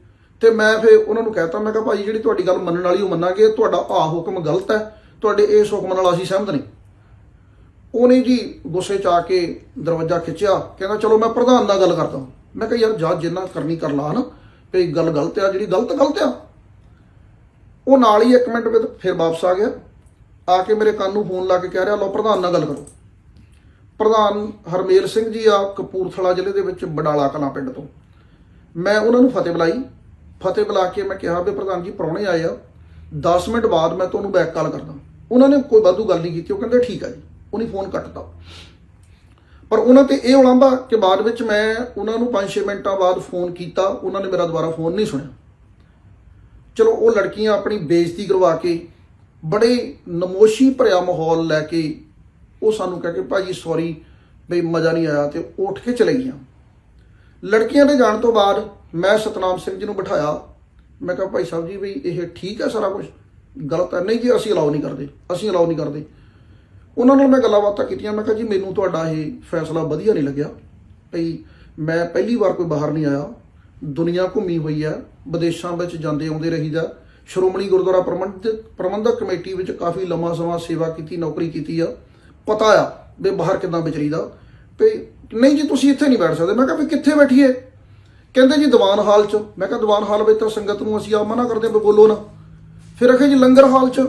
ਤੇ ਮੈਂ ਫਿਰ ਉਹਨਾਂ ਨੂੰ ਕਹਿਤਾ, ਮੈਂ ਕਿਹਾ ਭਾਜੀ ਜਿਹੜੀ ਤੁਹਾਡੀ ਗੱਲ ਮੰਨਣ ਵਾਲੀ ਉਹ ਮੰਨਾਂਗੇ, ਤੁਹਾਡਾ ਆ ਹੁਕਮ ਗਲਤ ਹੈ, ਤੁਹਾਡੇ ਇਸ ਹੁਕਮ ਨਾਲ ਅਸੀਂ ਸਹਿਮਤ ਨਹੀਂ। ਉਹਨੇ ਜੀ ਗੁੱਸੇ ਚ ਆ ਕੇ ਦਰਵਾਜ਼ਾ ਖਿੱਚਿਆ, ਕਹਿੰਦਾ, ਚਲੋ ਮੈਂ ਪ੍ਰਧਾਨ ਨਾਲ ਗੱਲ ਕਰਦਾ ਮੈਂ ਕਿਹਾ, ਯਾਰ ਜਾ ਜਿੰਨਾ ਕਰਨੀ ਕਰ ਲਾ ਨਾ ਵੀ ਗੱਲ ਗਲਤ ਆ, ਜਿਹੜੀ ਗਲਤ ਗਲਤ ਆ। ਉਹ ਨਾਲ ਹੀ 1 ਮਿੰਟ ਵਿੱਚ ਫਿਰ ਵਾਪਸ ਆ ਗਿਆ। ਆ ਕੇ ਮੇਰੇ ਕੰਨ ਨੂੰ ਫੋਨ ਲਾ ਕੇ ਕਹਿ ਰਿਹਾ, ਲਓ ਪ੍ਰਧਾਨ ਨਾਲ ਗੱਲ ਕਰੋ। ਪ੍ਰਧਾਨ ਹਰਮੇਲ ਸਿੰਘ ਜੀ ਆ ਕਪੂਰਥਲਾ ਜ਼ਿਲ੍ਹੇ ਦੇ ਵਿੱਚ ਬਡਾਲਾ ਕਲਾਂ ਪਿੰਡ ਤੋਂ। ਮੈਂ ਉਹਨਾਂ ਨੂੰ ਫਤਿਹ ਬੁਲਾਈ। ਫਤਿਹ ਬੁਲਾ ਕੇ ਮੈਂ ਕਿਹਾ ਵੀ ਪ੍ਰਧਾਨ ਜੀ ਪ੍ਰਾਹੁਣੇ ਆਏ ਆ। 10 ਮਿੰਟ ਬਾਅਦ ਮੈਂ ਤੁਹਾਨੂੰ ਬੈਕ ਕਾਲ ਕਰਦਾ। ਉਹਨਾਂ ਨੇ ਕੋਈ ਵਾਧੂ ਗੱਲ ਨਹੀਂ ਕੀਤੀ। ਉਹ ਕਹਿੰਦੇ, ਠੀਕ ਆ ਜੀ। ਉਹਨੇ ਫੋਨ ਕੱਟਤਾ। ਪਰ ਉਹਨਾਂ ਤੇ ਇਹ ਉਲਾਂਭਾ ਕਿ ਬਾਅਦ ਵਿੱਚ ਮੈਂ ਉਹਨਾਂ ਨੂੰ 5-6 ਮਿੰਟਾਂ ਬਾਅਦ ਫੋਨ ਕੀਤਾ। ਉਹਨਾਂ ਨੇ ਮੇਰਾ ਦੁਬਾਰਾ ਫੋਨ ਨਹੀਂ ਸੁਣਿਆ। ਚਲੋ ਉਹ ਲੜਕੀਆਂ ਆਪਣੀ ਬੇਇੱਜ਼ਤੀ ਕਰਵਾ ਕੇ ਬੜੇ ਨਮੋਸ਼ੀ ਭਰਿਆ ਮਾਹੌਲ ਲੈ ਕੇ ਉਹ ਸਾਨੂੰ ਕਹਿ ਕੇ, ਭਾਜੀ ਸੌਰੀ ਬਈ ਮਜ਼ਾ ਨਹੀਂ ਆਇਆ। ਤੇ ਉਹ ਉੱਠ ਕੇ ਚਲੇ ਗਈਆਂ। ਲੜਕੀਆਂ ਦੇ ਜਾਣ ਤੋਂ ਬਾਅਦ ਮੈਂ ਸਤਨਾਮ ਸਿੰਘ ਜੀ ਨੂੰ ਬਿਠਾਇਆ। ਮੈਂ ਕਿਹਾ, ਭਾਈ ਸਾਹਿਬ ਜੀ ਵੀ ਇਹ ਠੀਕ ਹੈ ਸਾਰਾ ਕੁਝ ਗਲਤ ਹੈ? ਨਹੀਂ ਜੀ, ਅਸੀਂ ਅਲਾਉ ਨਹੀਂ ਕਰਦੇ। ਅਸੀਂ ਅਲਾਉ ਨਹੀਂ ਕਰਦੇ। ਉਹਨਾਂ ਨਾਲ ਮੈਂ ਗੱਲਾਂ ਬਾਤਾਂ ਕੀਤੀਆਂ। ਮੈਂ ਕਿਹਾ, ਜੀ, ਮੈਨੂੰ ਤੁਹਾਡਾ ਇਹ ਫੈਸਲਾ ਵਧੀਆ ਨਹੀਂ ਲੱਗਿਆ। ਭਈ ਮੈਂ ਪਹਿਲੀ ਵਾਰ ਕੋਈ ਬਾਹਰ ਨਹੀਂ ਆਇਆ। ਦੁਨੀਆ ਘੁੰਮੀ ਹੋਈ ਹੈ ਵਿਦੇਸ਼ਾਂ ਵਿੱਚ ਜਾਂਦੇ ਆਉਂਦੇ ਰਹੀਦਾ। ਸ਼੍ਰੋਮਣੀ ਗੁਰਦੁਆਰਾ ਪ੍ਰਬੰਧਕ ਪ੍ਰਬੰਧਕ ਕਮੇਟੀ ਵਿੱਚ ਕਾਫੀ ਲੰਮਾ ਸਮਾਂ ਸੇਵਾ ਕੀਤੀ, ਨੌਕਰੀ ਕੀਤੀ ਆ। ਪਤਾ ਆ ਵੀ ਬਾਹਰ ਕਿਦਾਂ ਵਿਚਰੀਦਾ ਵੀ ਨਹੀਂ ਜੀ, ਤੁਸੀਂ ਇੱਥੇ ਨਹੀਂ ਬੈਠ ਸਕਦੇ। ਮੈਂ ਕਿਹਾ ਵੀ ਕਿੱਥੇ ਬੈਠੀਏ? ਕਹਿੰਦੇ ਜੀ, ਦੀਵਾਨ ਹਾਲ 'ਚ। ਮੈਂ ਕਿਹਾ, ਦੀਵਾਨ ਹਾਲ ਵਿੱਚ ਤਾਂ ਸੰਗਤ ਨੂੰ ਅਸੀਂ ਆ ਮਨਾ ਕਰਦੇ ਹਾਂ ਵੀ ਬੋਲੋ ਨਾ। ਫਿਰ ਅਖੇ ਜੀ, ਲੰਗਰ ਹਾਲ 'ਚ।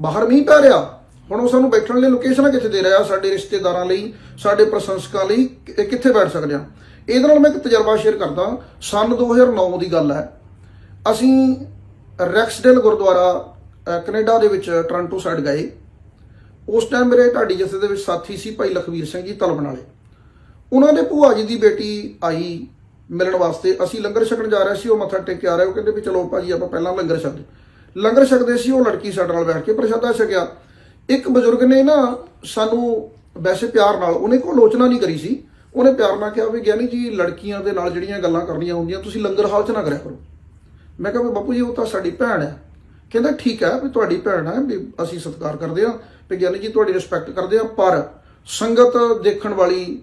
ਬਾਹਰ ਮੀਂਹ ਪੈ ਰਿਹਾ। ਹੁਣ ਉਹ ਸਾਨੂੰ ਬੈਠਣ ਲਈ ਲੋਕੇਸ਼ਨਾਂ ਕਿੱਥੇ ਦੇ ਰਿਹਾ ਸਾਡੇ ਰਿਸ਼ਤੇਦਾਰਾਂ ਲਈ ਸਾਡੇ ਪ੍ਰਸ਼ੰਸਕਾਂ ਲਈ ਕਿੱਥੇ ਬੈਠ ਸਕਦੇ ਆ? ਇਹਦੇ ਨਾਲ ਮੈਂ ਇੱਕ ਤਜਰਬਾ ਸ਼ੇਅਰ ਕਰਦਾ ਸਨ 2009 ਦੀ ਗੱਲ ਹੈ। ਅਸੀਂ ਰੈਕਸਡੇਲ ਗੁਰਦੁਆਰਾ ਅਹ, ਕੈਨੇਡਾ ਦੇ ਵਿੱਚ ਟੋਰਾਂਟੋ ਸਾਈਡ ਗਏ। ਉਸ ਟਾਈਮ ਮੇਰੇ ਢਾਡੀ ਜਥੇ ਦੇ ਵਿੱਚ ਸਾਥੀ ਸੀ ਭਾਈ ਲਖਵੀਰ ਸਿੰਘ ਜੀ ਤਲਬਣ ਵਾਲੇ ਉਹਨਾਂ ਦੇ ਭੂਆ ਜੀ ਦੀ ਬੇਟੀ ਆਈ ਮਿਲਣ ਵਾਸਤੇ। ਅਸੀਂ ਲੰਗਰ ਛਕਣ ਜਾ ਰਹੇ ਸੀ ਉਹ ਮੱਥਾ ਟੇਕ ਕੇ ਆ ਰਿਹਾ। ਉਹ ਕਹਿੰਦੇ ਵੀ ਚਲੋ ਭਾਜੀ ਆਪਾਂ ਪਹਿਲਾਂ ਲੰਗਰ ਛਕਦੇ। ਲੰਗਰ ਛਕਦੇ ਸੀ ਉਹ ਲੜਕੀ ਸਾਡੇ ਨਾਲ ਬੈਠ ਕੇ ਪ੍ਰਸ਼ਾਦਾ ਛਕਿਆ। ਇੱਕ ਬਜ਼ੁਰਗ ਨੇ ਨਾ ਸਾਨੂੰ ਵੈਸੇ ਪਿਆਰ ਨਾਲ, ਉਹਨੇ ਕੋਈ ਆਲੋਚਨਾ ਨਹੀਂ ਕਰੀ ਸੀ। ਉਹਨੇ ਪਿਆਰ ਨਾਲ ਕਿਹਾ ਵੀ ਗਿਆਨੀ ਜੀ, ਲੜਕੀਆਂ ਦੇ ਨਾਲ ਜਿਹੜੀਆਂ ਗੱਲਾਂ ਕਰਨੀਆਂ ਹੁੰਦੀਆਂ, ਤੁਸੀਂ ਲੰਗਰ ਹਾਲ 'ਚ ਨਾ ਕਰਿਆ ਕਰੋ। ਮੈਂ ਕਿਹਾ ਵੀ ਬਾਪੂ ਜੀ, ਉਹ ਤਾਂ ਸਾਡੀ ਭੈਣ ਹੈ। ਕਹਿੰਦਾ, ਠੀਕ ਹੈ, ਵੀ ਤੁਹਾਡੀ ਭੈਣ ਹੈ, ਵੀ ਅਸੀਂ ਸਤਿਕਾਰ ਕਰਦੇ ਹਾਂ, ਵੀ ਗਿਆਨੀ ਜੀ, ਤੁਹਾਡੀ ਰਿਸਪੈਕਟ ਕਰਦੇ ਹਾਂ, ਪਰ ਸੰਗਤ ਦੇਖਣ ਵਾਲੀ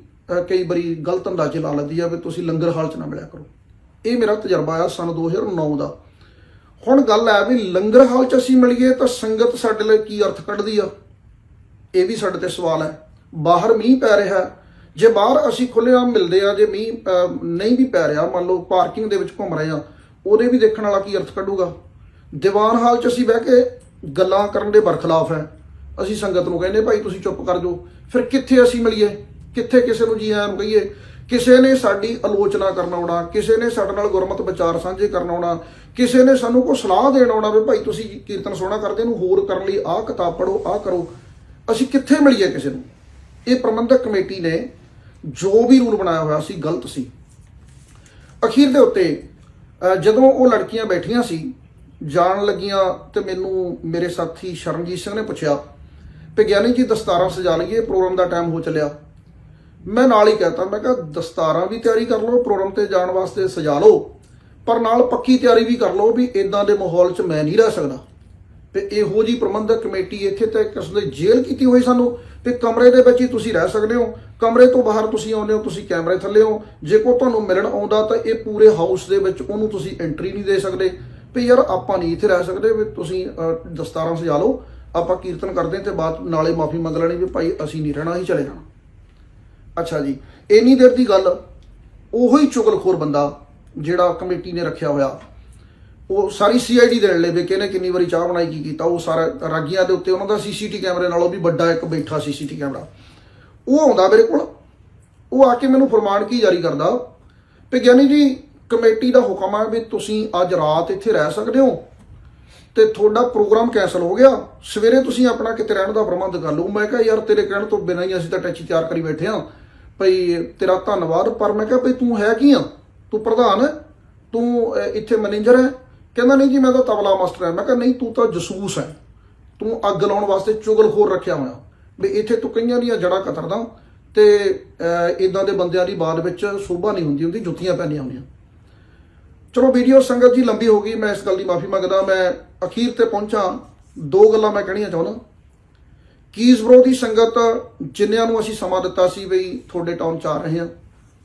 ਕਈ ਵਾਰੀ ਗਲਤ ਅੰਦਾਜ਼ੇ ਲਾ ਲੈਂਦੀ ਆ ਵੀ ਤੁਸੀਂ ਲੰਗਰ ਹਾਲ 'ਚ ਨਾ ਮਿਲਿਆ ਕਰੋ। ਇਹ ਮੇਰਾ ਤਜਰਬਾ ਆ, ਸਨ 2009 ਦਾ। ਹੁਣ ਗੱਲ ਹੈ ਵੀ ਲੰਗਰ ਹਾਲ 'ਚ ਅਸੀਂ ਮਿਲੀਏ ਤਾਂ ਸੰਗਤ ਸਾਡੇ ਲਈ ਕੀ ਅਰਥ ਕੱਢਦੀ ਆ? ਇਹ ਵੀ ਸਾਡੇ ਤੇ ਸਵਾਲ ਹੈ। ਬਾਹਰ ਮੀਂਹ ਪੈ ਰਿਹਾ ਜੇ ਬਾਹਰ ਅਸੀਂ ਖੁੱਲ੍ਹੇਆਮ ਮਿਲਦੇ ਆ ਜੇ ਮੀਂਹ ਅਹ, ਨਹੀਂ ਵੀ ਪੈ ਰਿਹਾ ਮੰਨ ਲਓ ਪਾਰਕਿੰਗ ਦੇ ਵਿੱਚ ਘੁੰਮ ਰਹੇ ਆ ਉਹਦੇ ਵੀ ਦੇਖਣ ਵਾਲਾ ਕੀ ਅਰਥ ਕੱਢੂਗਾ? ਦੀਵਾਨ ਹਾਲ 'ਚ ਅਸੀਂ ਬਹਿ ਕੇ ਗੱਲਾਂ ਕਰਨ ਦੇ ਬਰਖਲਾਫ ਹੈ। ਅਸੀਂ ਸੰਗਤ ਨੂੰ ਕਹਿੰਦੇ ਭਾਈ ਤੁਸੀਂ ਚੁੱਪ ਕਰ ਜਾਓ। ਫਿਰ ਕਿੱਥੇ ਅਸੀਂ ਮਿਲੀਏ? ਕਿੱਥੇ ਕਿਸੇ ਨੂੰ ਜੀ ਆਇਆਂ ਨੂੰ ਕਹੀਏ? ਕਿਸੇ ਨੇ ਸਾਡੀ ਆਲੋਚਨਾ ਕਰਨ ਆਉਣਾ, ਕਿਸੇ ਨੇ ਸਾਡੇ ਨਾਲ ਗੁਰਮਤ ਵਿਚਾਰ ਸਾਂਝੇ ਕਰਨ ਆਉਣਾ, ਕਿਸੇ ਨੇ ਸਾਨੂੰ ਕੋਈ ਸਲਾਹ ਦੇਣ ਆਉਣਾ ਵੀ ਭਾਈ ਤੁਸੀਂ ਕੀਰਤਨ ਸੋਹਣਾ ਕਰਦੇ ਇਹਨੂੰ ਹੋਰ ਕਰਨ ਲਈ ਆਹ ਕਿਤਾਬ ਪੜ੍ਹੋ, ਆਹ ਕਰੋ। ਅਸੀਂ ਕਿੱਥੇ ਮਿਲੀਏ ਕਿਸੇ ਨੂੰ? ਇਹ ਪ੍ਰਬੰਧਕ ਕਮੇਟੀ ਨੇ ਜੋ ਵੀ ਰੂਲ ਬਣਾਇਆ ਹੋਇਆ ਸੀ, ਗਲਤ ਸੀ। ਅਖੀਰ ਦੇ ਉੱਤੇ ਜਦੋਂ ਉਹ ਲੜਕੀਆਂ ਬੈਠੀਆਂ ਸੀ, ਜਾਣ ਲੱਗੀਆਂ ਤੇ ਮੈਨੂੰ ਮੇਰੇ ਸਾਥੀ ਸ਼ਰਨਜੀਤ ਸਿੰਘ ਨੇ ਪੁੱਛਿਆ ਵੀ ਗਿਆਨੀ ਜੀ ਦਸਤਾਰਾਂ ਸਜਾ ਲਈਏ ਪ੍ਰੋਗਰਾਮ ਦਾ ਟਾਈਮ ਹੋ ਚੱਲਿਆ। ਮੈਂ ਨਾਲ ਹੀ ਕਹਤਾ, ਮੈਂ ਕਿਹਾ ਦਸਤਾਰਾਂ ਵੀ ਤਿਆਰੀ ਕਰ ਲਓ, ਪ੍ਰੋਗਰਾਮ ਤੇ ਜਾਣ ਵਾਸਤੇ ਸਜਾ ਲਓ, ਪਰ ਨਾਲ ਪੱਕੀ ਤਿਆਰੀ ਵੀ ਕਰ ਲਓ ਵੀ ਇਦਾਂ ਦੇ ਮਾਹੌਲ 'ਚ ਮੈਂ ਨਹੀਂ ਰਹਿ ਸਕਦਾ। ਤੇ ਇਹੋ ਜੀ ਪ੍ਰਬੰਧਕ ਕਮੇਟੀ ਇੱਥੇ ਤੇ ਕਿਸ ਦੇ ਜੇਲ੍ਹ ਕੀਤੀ ਹੋਈ ਸਾਨੂੰ, ਤੇ ਕਮਰੇ ਦੇ ਵਿੱਚ ਹੀ ਤੁਸੀਂ ਰਹਿ ਸਕਦੇ ਹੋ। ਕਮਰੇ ਤੋਂ ਬਾਹਰ ਤੁਸੀਂ ਆਉਂਦੇ ਹੋ, ਤੁਸੀਂ ਕੈਮਰੇ ਥੱਲੇ ਹੋ। ਜੇ ਕੋ ਤੁਹਾਨੂੰ ਮਿਲਣ ਆਉਂਦਾ ਤਾਂ ਇਹ ਪੂਰੇ ਹਾਊਸ ਦੇ ਵਿੱਚ ਉਹਨੂੰ ਤੁਸੀਂ ਐਂਟਰੀ ਨਹੀਂ ਦੇ ਸਕਦੇ। ਵੀ ਯਾਰ ਆਪਾਂ ਨਹੀਂ ਇੱਥੇ ਰਹਿ ਸਕਦੇ, ਵੀ ਤੁਸੀਂ ਦਸਤਾਰਾਂ ਸਜਾ ਲਓ, ਆਪਾਂ ਕੀਰਤਨ ਕਰਦੇ ਹਾਂ ਤੇ ਬਾਅਦ ਨਾਲੇ ਮਾਫੀ ਮੰਗ ਲੈਣੀ ਵੀ ਭਾਈ ਅਸੀਂ ਨਹੀਂ ਰਹਿਣਾ ਹੀ ਚਲੇ ਜਾਣਾ। ਅੱਛਾ ਜੀ, ਇੰਨੀ ਦੇਰ ਦੀ ਗੱਲ, ਉਹੋ ਹੀ ਚੁਗਲਖੋਰ ਬੰਦਾ ਜਿਹੜਾ ਕਮੇਟੀ ਨੇ ਰੱਖਿਆ ਹੋਇਆ। ਉਹ ਸਾਰੀ ਸੀਆਈਡੀ ਦੇਣ ਲਈ ਵੀ ਕਿਹਨੇ ਕਿੰਨੀ ਵਾਰੀ ਚਾਹ ਬਣਾਈ, ਕੀ ਕੀਤਾ, ਉਹ ਸਾਰਾ ਰਾਗੀਆਂ ਦੇ ਉੱਤੇ ਉਹਨਾਂ ਦਾ ਸੀਸੀਟੀ ਕੈਮਰੇ ਨਾਲੋਂ ਵੀ ਵੱਡਾ ਇੱਕ ਬੈਠਾ ਸੀਸੀਟੀ ਕੈਮਰਾ। ਉਹ ਆਉਂਦਾ ਮੇਰੇ ਕੋਲ, ਉਹ ਆ ਕੇ ਮੈਨੂੰ ਫਰਮਾਨ ਕੀ ਜਾਰੀ ਕਰਦਾ, ਵੀ ਗਿਆਨੀ ਜੀ, ਕਮੇਟੀ ਦਾ ਹੁਕਮ ਹੈ ਵੀ ਤੁਸੀਂ ਅੱਜ ਰਾਤ ਇੱਥੇ ਰਹਿ ਸਕਦੇ ਹੋ ਤੇ ਤੁਹਾਡਾ ਪ੍ਰੋਗਰਾਮ ਕੈਨਸਲ ਹੋ ਗਿਆ, ਸਵੇਰੇ ਤੁਸੀਂ ਆਪਣਾ ਕਿਤੇ ਰਹਿਣ ਦਾ ਪ੍ਰਬੰਧ ਕਰ ਲਓ। ਮੈਂ ਕਿਹਾ, ਯਾਰ ਤੇਰੇ ਕਹਿਣ ਤੋਂ ਬਿਨਾਂ ਹੀ ਅਸੀਂ ਤਾਂ ਟੈਚੀ ਤਿਆਰ ਕਰੀ ਬੈਠੇ ਹਾਂ। ਭਈ ਤੇਰਾ ਧੰਨਵਾਦ, ਪਰ ਮੈਂ ਕਿਹਾ ਭਈ ਤੂੰ ਹੈ ਕੀ ਆ? ਤੂੰ ਪ੍ਰਧਾਨ ਹੈ, ਤੂੰ ਇੱਥੇ ਮੈਨੇਜਰ ਹੈ। ਕਹਿੰਦਾ ਨਹੀਂ ਜੀ, ਮੈਂ ਤਾਂ ਤਬਲਾ ਮਾਸਟਰ ਹਾਂ। ਮੈਂ ਕਿਹਾ ਨਹੀਂ, ਤੂੰ ਤਾਂ ਜਸੂਸ ਹੈ। ਤੂੰ ਅੱਗ ਲਾਉਣ ਵਾਸਤੇ ਚੁਗਲਖੋਰ ਰੱਖਿਆ ਹੋਇਆ। ਵੀ ਇੱਥੇ ਤੂੰ ਕਈਆਂ ਦੀਆਂ ਜੜਾਂ ਕਤਰਦਾ ਤੇ ਇਦਾਂ ਦੇ ਬੰਦਿਆਂ ਦੀ ਬਾਅਦ ਵਿੱਚ ਸੋਭਾ ਨਹੀਂ ਹੁੰਦੀ ਹੁੰਦੀ, ਜੁੱਤੀਆਂ ਪੈਣੀਆਂ ਹੁੰਦੀਆਂ। ਚਲੋ, ਵੀਡੀਓ ਸੰਗਤ ਜੀ ਲੰਬੀ ਹੋ ਗਈ। ਮੈਂ ਇਸ ਗੱਲ ਦੀ ਮਾਫੀ ਮੰਗਦਾ। ਮੈਂ ਅਖੀਰ ਤੇ ਪਹੁੰਚਾਂ। ਦੋ ਗੱਲਾਂ ਮੈਂ ਕਹਿਣੀਆਂ ਚਾਹੁੰਦਾ। ਕੀਜ਼ ਵਿਰੋਧੀ ਸੰਗਤ? ਜਿਨ੍ਹਾਂ ਨੂੰ ਅਸੀਂ ਸਮਾਂ ਦਿੱਤਾ ਸੀ ਬਈ ਤੁਹਾਡੇ ਟਾਊਨ ਚ ਆ ਰਹੇ ਹਾਂ,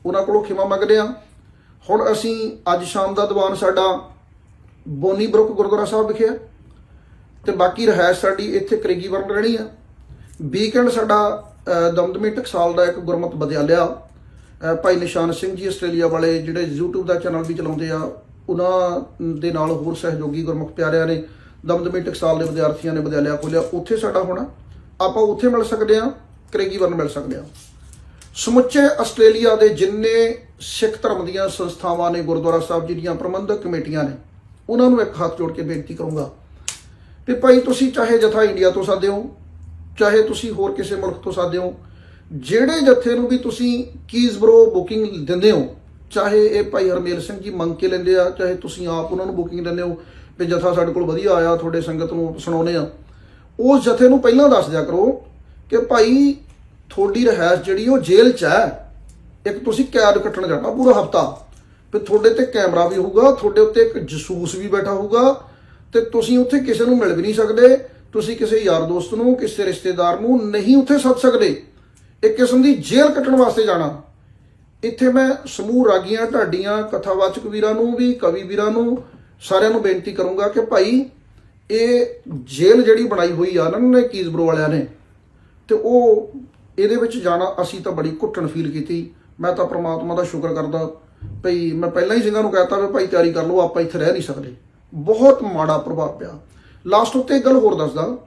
ਉਹਨਾਂ ਕੋਲੋਂ ਖਿਮਾ ਮੰਗਦੇ ਹਾਂ। ਹੁਣ ਅਸੀਂ ਅੱਜ ਸ਼ਾਮ ਦਾ ਦੀਵਾਨ ਸਾਡਾ ਬੋਨੀ ਬਰੁਕ ਗੁਰਦੁਆਰਾ ਸਾਹਿਬ ਵਿਖੇ ਆ ਤੇ ਬਾਕੀ ਰਹਿائش ਸਾਡੀ ਇੱਥੇ ਕਰੇਗੀ ਵਰਨ ਰਹਿਣੀ ਆ ਵੀਕਐਂਡ ਸਾਡਾ ਦਮਦਮੀ ਟਕਸਾਲ ਦਾ ਇੱਕ ਗੁਰਮਤ ਬਦਿਆਲਿਆ ਭਾਈ ਨਿਸ਼ਾਨ ਸਿੰਘ ਜੀ ਆਸਟ੍ਰੇਲੀਆ ਵਾਲੇ ਜਿਹੜੇ YouTube ਦਾ ਚੈਨਲ ਵੀ ਚਲਾਉਂਦੇ ਆ, ਉਹਨਾਂ ਦੇ ਨਾਲ ਹੋਰ ਸਹਿਯੋਗੀ ਗੁਰਮੁਖ ਪਿਆਰਿਆਂ ਨੇ ਦਮਦਮੀ ਟਕਸਾਲ ਦੇ ਵਿਦਿਆਰਥੀਆਂ ਨੇ ਬਦਿਆਲਿਆ ਖੋਲਿਆ ਉੱਥੇ ਸਾਡਾ ਹੋਣਾ। ਆਪਾਂ ਉੱਥੇ ਮਿਲ ਸਕਦੇ ਆ ਕਰੇਗੀ ਵਰਨ ਮਿਲ ਸਕਦੇ ਆ ਸਮੁੱਚੇ ਆਸਟ੍ਰੇਲੀਆ ਦੇ ਜਿੰਨੇ ਸਿੱਖ ਧਰਮ ਦੀਆਂ ਸੰਸਥਾਵਾਂ ਨੇ, ਗੁਰਦੁਆਰਾ ਸਾਹਿਬ ਜੀ ਦੀਆਂ ਪ੍ਰਬੰਧਕ ਕਮੇਟੀਆਂ ਨੇ, ਉਹਨਾਂ ਨੂੰ ਇੱਕ ਹੱਥ ਜੋੜ ਕੇ ਬੇਨਤੀ ਕਰੂੰਗਾ ਤੇ ਭਾਈ ਤੁਸੀਂ ਚਾਹੇ ਜਥਾ ਇੰਡੀਆ ਤੋਂ ਸਾਦੇ ਹੋ, ਚਾਹੇ ਤੁਸੀਂ ਹੋਰ ਕਿਸੇ ਮੁਲਕ ਤੋਂ ਸਾਦੇ ਹੋ, ਜਿਹੜੇ ਜਥੇ ਨੂੰ ਵੀ ਤੁਸੀਂ ਕੀਜ਼ਬਰੋ ਬੁਕਿੰਗ ਦਿੰਦੇ ਹੋ, ਚਾਹੇ ਇਹ ਭਾਈ ਹਰਮੇਲ ਸਿੰਘ ਜੀ ਮੰਗ ਕੇ ਲੈਂਦੇ ਆ, ਚਾਹੇ ਤੁਸੀਂ ਆਪ ਉਹਨਾਂ ਨੂੰ ਬੁਕਿੰਗ ਦਿੰਦੇ ਹੋ, ਵੀ ਜਥਾ ਸਾਡੇ ਕੋਲ ਵਧੀਆ ਆਇਆ, ਤੁਹਾਡੇ ਸੰਗਤ ਨੂੰ ਸੁਣਾਉਨੇ ਆ ਉਸ ਜਥੇ ਨੂੰ ਪਹਿਲਾਂ ਦੱਸ ਦਿਆ ਕਰੋ ਕਿ ਭਾਈ ਤੁਹਾਡੀ ਰਹਿائش ਜਿਹੜੀ ਉਹ ਜੇਲ੍ਹ 'ਚ ਹੈ, ਇੱਕ ਤੁਸੀਂ ਕੈਦ ਕੱਟਣ ਜਾਣਾ ਪੂਰਾ ਹਫਤਾ। ਫਿਰ ਤੁਹਾਡੇ ਤੇ ਕੈਮਰਾ ਵੀ ਹੋਊਗਾ, ਤੁਹਾਡੇ ਉੱਤੇ ਇੱਕ ਜਸੂਸ ਵੀ ਬੈਠਾ ਹੋਊਗਾ ਤੇ ਤੁਸੀਂ ਉੱਥੇ ਕਿਸੇ ਨੂੰ ਮਿਲ ਵੀ ਨਹੀਂ ਸਕਦੇ, ਤੁਸੀਂ ਕਿਸੇ ਯਾਰ ਦੋਸਤ ਨੂੰ, ਕਿਸੇ ਰਿਸ਼ਤੇਦਾਰ ਨੂੰ ਨਹੀਂ ਉੱਥੇ ਸੱਦ ਸਕਦੇ। ਇੱਕ ਕਿਸਮ ਦੀ ਜੇਲ੍ਹ ਕੱਟਣ ਵਾਸਤੇ ਜਾਣਾ। ਇੱਥੇ ਮੈਂ ਸਮੂਹ ਰਾਗੀਆਂ, ਢਾਡੀਆਂ, ਕਥਾਵਾਚਕ ਵੀਰਾਂ ਨੂੰ ਵੀ, ਕਵੀ ਵੀਰਾਂ ਨੂੰ ਸਾਰਿਆਂ ਨੂੰ ਬੇਨਤੀ ਕਰੂੰਗਾ ਕਿ ਭਾਈ ਇਹ ਜੇਲ੍ਹ ਜਿਹੜੀ ਬਣਾਈ ਹੋਈ ਆ ਨਾ ਨੇ ਕੀਜ਼ਬਰੋ ਵਾਲਿਆਂ ਨੇ ਤੇ ਉਹ ਇਹਦੇ ਵਿੱਚ ਜਾਣਾ ਅਸੀਂ ਤਾਂ ਬੜੀ ਘੁੱਟਣ ਫੀਲ ਕੀਤੀ। ਮੈਂ ਤਾਂ ਪ੍ਰਮਾਤਮਾ ਦਾ ਸ਼ੁਕਰ ਕਰਦਾ ਭਈ ਮੈਂ ਪਹਿਲਾਂ ਹੀ ਸਿੰਘਾਂ ਨੂੰ ਕਹਿਤਾ ਵੀ ਭਾਈ ਤਿਆਰੀ ਕਰ ਲਓ ਆਪਾਂ ਇੱਥੇ ਰਹਿ ਨਹੀਂ ਸਕਦੇ। ਬਹੁਤ ਮਾੜਾ ਪ੍ਰਭਾਵ ਪਿਆ। ਲਾਸਟ ਉੱਤੇ ਇੱਕ ਗੱਲ ਹੋਰ ਦੱਸਦਾ।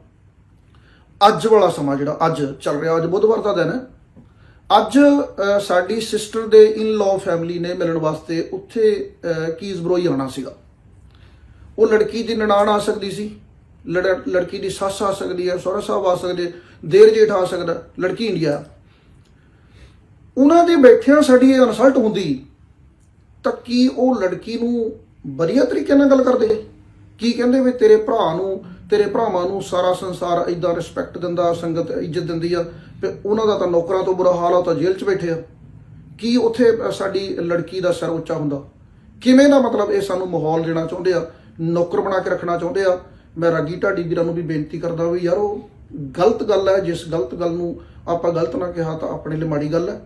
ਅੱਜ ਵਾਲਾ ਸਮਾਂ ਜਿਹੜਾ ਅੱਜ ਚੱਲ ਰਿਹਾ ਅੱਜ ਬੁੱਧਵਾਰ ਦਾ ਦਿਨ ਹੈ। ਅੱਜ ਸਾਡੀ ਸਿਸਟਰ ਦੇ ਇਨ ਲਾਅ ਫੈਮਿਲੀ ਨੇ ਮਿਲਣ ਵਾਸਤੇ ਉੱਥੇ ਅਹ, ਕੀਜ਼ਬਰੋਈ ਆਉਣਾ ਸੀਗਾ। ਉਹ ਲੜਕੀ ਦੀ ਨਨਾਣ ਆ ਸਕਦੀ ਸੀ, ਲੜ- ਲੜਕੀ ਦੀ ਸੱਸ ਆ ਸਕਦੀ ਹੈ, ਸਹੁਰਾ ਸਾਹਿਬ ਆ ਸਕਦੇ, ਦੇਰ ਜੇਠ ਆ ਸਕਦਾ, ਲੜਕੀ ਇੰਡੀਆ। ਉਹਨਾਂ ਦੇ ਬੈਠਿਆਂ ਸਾਡੀ ਇਹ ਇਨਸਲਟ ਹੁੰਦੀ, ਤਾਂ ਕੀ ਉਹ ਲੜਕੀ ਨੂੰ ਵਧੀਆ ਤਰੀਕੇ ਨਾਲ ਗੱਲ ਕਰਦੇ? ਕੀ ਕਹਿੰਦੇ ਵੀ ਤੇਰੇ ਭਰਾ ਨੂੰ, ਤੇਰੇ ਭਰਾਵਾਂ ਨੂੰ ਸਾਰਾ ਸੰਸਾਰ ਇਦਾਂ ਰਿਸਪੈਕਟ ਦਿੰਦਾ, ਸੰਗਤ ਇੱਜ਼ਤ ਦਿੰਦੀ ਆ, ਤੇ ਉਹਨਾਂ ਦਾ ਤਾਂ ਨੌਕਰਾਂ ਤੋਂ ਬੁਰਾ ਹਾਲ ਆ, ਉਹ ਤਾਂ ਜੇਲ੍ਹ 'ਚ ਬੈਠੇ ਆ। ਕੀ ਉੱਥੇ ਸਾਡੀ ਲੜਕੀ ਦਾ ਸਿਰ ਉੱਚਾ ਹੁੰਦਾ? ਕਿਵੇਂ ਦਾ ਮਤਲਬ ਇਹ ਸਾਨੂੰ ਮਾਹੌਲ ਦੇਣਾ ਚਾਹੁੰਦੇ ਆ? ਨੌਕਰ ਬਣਾ ਕੇ ਰੱਖਣਾ ਚਾਹੁੰਦੇ ਆ। ਮੈਂ ਰਾਗੀ ਢਾਡੀ ਵੀਰਾਂ ਨੂੰ ਵੀ ਬੇਨਤੀ ਕਰਦਾ ਵੀ ਯਾਰ ਉਹ ਗਲਤ ਗੱਲ ਹੈ, ਜਿਸ ਗਲਤ ਗੱਲ ਨੂੰ ਆਪਾਂ ਗਲਤ ਨਾ ਕਿਹਾ ਤਾਂ ਆਪਣੇ ਲਈ ਮਾੜੀ ਗੱਲ ਹੈ।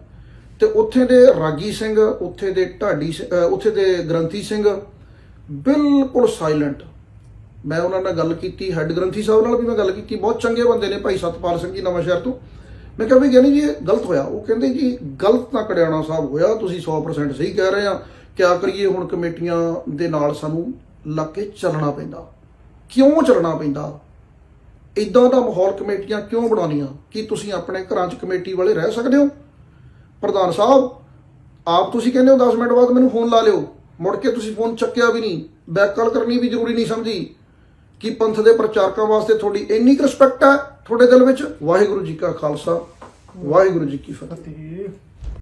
ਤੇ ਉੱਥੇ ਦੇ ਰਾਗੀ ਸਿੰਘ, ਉੱਥੇ ਦੇ ਢਾਡੀ ਉੱਥੇ ਦੇ ਗ੍ਰੰਥੀ ਸਿੰਘ ਬਿਲਕੁਲ ਸਾਇਲੈਂਟ ਮੈਂ ਉਹਨਾਂ ਨਾਲ ਗੱਲ ਕੀਤੀ ਹੈੱਡ ਗ੍ਰੰਥੀ ਸਾਹਿਬ ਨਾਲ ਵੀ ਮੈਂ ਗੱਲ ਕੀਤੀ, ਬਹੁਤ ਚੰਗੇ ਬੰਦੇ ਨੇ ਭਾਈ ਸਤਪਾਲ ਸਿੰਘ ਜੀ ਨਵਾਂ ਸ਼ਹਿਰ ਤੋਂ। ਮੈਂ ਕਿਹਾ ਵੀ ਗਿਆਨੀ ਜੀ ਇਹ ਗਲਤ ਹੋਇਆ। ਉਹ ਕਹਿੰਦੇ ਜੀ, ਗਲਤ ਤਾਂ ਕੜਿਆਣਾ ਸਾਹਿਬ ਹੋਇਆ, ਤੁਸੀਂ 100% ਸਹੀ ਕਹਿ ਰਹੇ ਆ। ਕਿਆ ਕਰੀਏ ਹੁਣ ਕਮੇਟੀਆਂ ਦੇ ਨਾਲ ਸਾਨੂੰ ਲੱਗ ਕੇ ਚੱਲਣਾ ਪੈਂਦਾ। ਕਿਉਂ ਚੱਲਣਾ ਪੈਂਦਾ? ਇਦਾਂ ਦਾ ਮਾਹੌਲ ਕਮੇਟੀਆਂ ਕਿਉਂ ਬਣਾਉਣੀਆਂ? ਕੀ ਤੁਸੀਂ ਆਪਣੇ ਘਰਾਂ 'ਚ ਕਮੇਟੀ ਵਾਲੇ ਰਹਿ ਸਕਦੇ ਹੋ? ਪ੍ਰਧਾਨ ਸਾਹਿਬ, ਆਪ ਤੁਸੀਂ ਕਹਿੰਦੇ ਹੋ 10 ਮਿੰਟ ਬਾਅਦ ਮੈਨੂੰ ਫੋਨ ਲਾ ਲਿਓ। ਮੁੜ ਕੇ ਤੁਸੀਂ ਫੋਨ ਚੱਕਿਆ ਵੀ ਨਹੀਂ। ਬੈਕ ਕਾਲ ਕਰਨੀ ਵੀ ਜ਼ਰੂਰੀ ਨਹੀਂ ਸਮਝੀ। ਕਿ ਪੰਥ ਦੇ ਪ੍ਰਚਾਰਕਾਂ ਵਾਸਤੇ ਤੁਹਾਡੀ ਇੰਨੀ ਕੁ ਰਿਸਪੈਕਟ ਹੈ ਤੁਹਾਡੇ ਦਿਲ ਵਿੱਚ? ਵਾਹਿਗੁਰੂ ਜੀ ਕਾ ਖਾਲਸਾ, ਵਾਹਿਗੁਰੂ ਜੀ ਕੀ
ਫਤਿਹ।